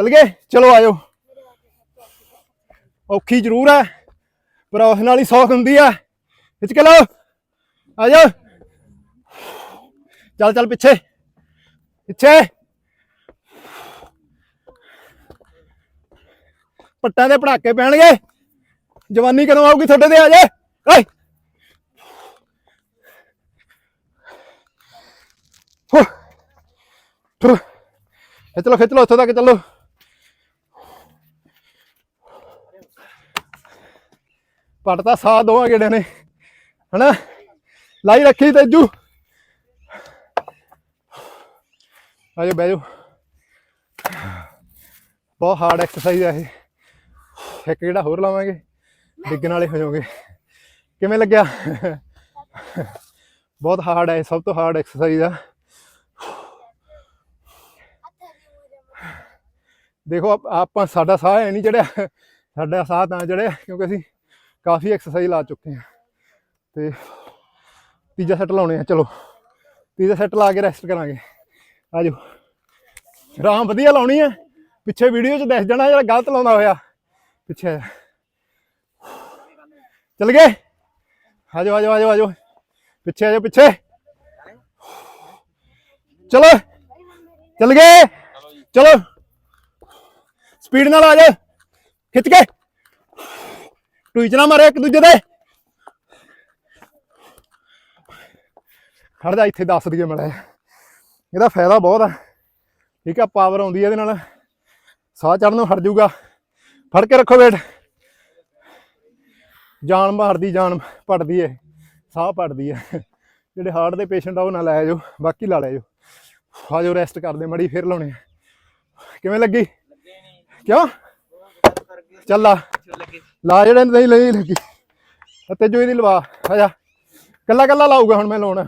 ਚੱਲ ਗਏ? ਚਲੋ ਆਜੋ ਔਖੀ ਜ਼ਰੂਰ ਹੈ ਪਰ ਉਸ ਨਾਲ ਹੀ ਸੌਖ ਹੁੰਦੀ ਆ। ਖਿੱਚ ਕੇ ਲਓ। ਆਜੋ ਚੱਲ ਚੱਲ ਪਿੱਛੇ। ਪਿੱਛੇ। ਪੱਟਾਂ ਦੇ ਪੜਾਕੇ ਪੈਣਗੇ। ਜਵਾਨੀ ਕਦੋਂ ਆਊਗੀ ਤੁਹਾਡੇ ਤੇ? ਆ ਜੇ। ਓਏ। ਹੋ ਖਿੱਚ ਲਓ ਖਿੱਚ ਲਓ, ਉੱਥੋਂ ਤੱਕ ਚੱਲੋ। ਪੱਟ ਤਾਂ ਸਾਹ ਦੋਵਾਂ ਗੇੜੇ ਨੇ, ਹਨਾ? ਲਾਈ ਰੱਖੀ ਤੇਜੂ। ਆਜੋ ਬਹਿ ਜਾਓ। ਬਹੁਤ ਹਾਰਡ ਐਕਸਰਸਾਈਜ਼ ਆ ਇਹ। ਇੱਕ ਜਿਹੜਾ ਹੋਰ ਲਾਵਾਂਗੇ, ਡਿੱਗਣ ਵਾਲੇ ਹੋ ਜਾਓਗੇ। ਕਿਵੇਂ ਲੱਗਿਆ? ਬਹੁਤ ਹਾਰਡ ਹੈ ਸਭ ਤੋਂ ਹਾਰਡ ਐਕਸਰਸਾਈਜ਼ ਆ। ਦੇਖੋ, ਆਪ- ਆਪਾਂ ਸਾਡਾ ਸਾਹ ਹੈ ਨਹੀਂ ਜਿਹੜਾ ਸਾਡਾ ਸਾਹ ਤਾਂ ਚੜਿਆ, ਕਿਉਂਕਿ ਅਸੀਂ ਕਾਫੀ ਐਕਸਰਸਾਈਜ਼ ਲਾ ਚੁੱਕੇ ਹਾਂ। ਤੇ ਤੀਜਾ ਸੈੱਟ ਲਾਉਣੇ ਆ, ਚਲੋ। ਤੀਜਾ ਸੈੱਟ ਲਾ ਕੇ ਰੈਸਟ ਕਰਾਂਗੇ। ਆਜੋ। ਰਾਮ ਵਧੀਆ ਲਾਉਣੀ ਹੈ ਪਿੱਛੇ ਵੀਡੀਓ 'ਚ ਦੱਸ ਜਾਣਾ ਜਿਹੜਾ ਗਲਤ ਲਾਉਂਦਾ ਹੋਇਆ। ਪਿੱਛੇ। ਆ ਜਾ। ਚੱਲ ਗਏ? ਆਜੋ ਆਜੋ ਆਜੋ ਆਜੋ। ਪਿੱਛੇ ਆਜੋ, ਪਿੱਛੇ। ਚਲੋ। ਚੱਲ ਗਏ? ਚਲੋ। ਸਪੀਡ ਨਾਲ ਆ ਜਾ। ਖਿੱਚ ਕੇ। ਟੂਈ ਚ ਨਾ ਮਾਰੇ ਇੱਕ ਦੂਜੇ ਦੇ। ਖੜ ਜਾ ਇੱਥੇ ਦੱਸ ਦਈਏ ਮੜਾ ਇਹਦਾ ਫਾਇਦਾ ਬਹੁਤ ਆ। ਠੀਕ ਆ ਪਾਵਰ ਆਉਂਦੀ ਇਹਦੇ ਨਾਲ। ਸਾਹ ਚੜਨ ਨੂੰ ਹਟ ਜਾਊਗਾ। ਫੜ ਕੇ ਰੱਖੋ ਵੇਟ ਜਾਨ ਮਾਰਦੀ ਜਾਨ ਪੜਦੀ ਏ। ਸਾਹ ਪੜਦੀ ਹੈ ਜਿਹੜੇ ਹਾਰਟ ਦੇ ਪੇਸ਼ੈਂਟ ਆ ਉਹ ਨਾ ਲੈ ਜਾਓ। ਬਾਕੀ ਲਾ ਲੈ ਜਾਓ। ਆ ਜਾਓ ਰੈਸਟ ਕਰਦੇ ਮੜੀ ਫਿਰ ਲਾਉਣੇ ਕਿਵੇਂ ਲੱਗੀ? ਕਿਉਂ? ਚੱਲ ਲਾ ਜਿਹੜੇ ਨਹੀਂ ਲਈ ਲੱਗੀ ਅਤੇ ਜੋ ਇਹਦੀ ਲਵਾ, ਆ ਜਾ। ਕੱਲਾ ਕੱਲਾ ਲਾਊਗਾ ਹੁਣ ਮੈਂ ਲਾਉਣਾ।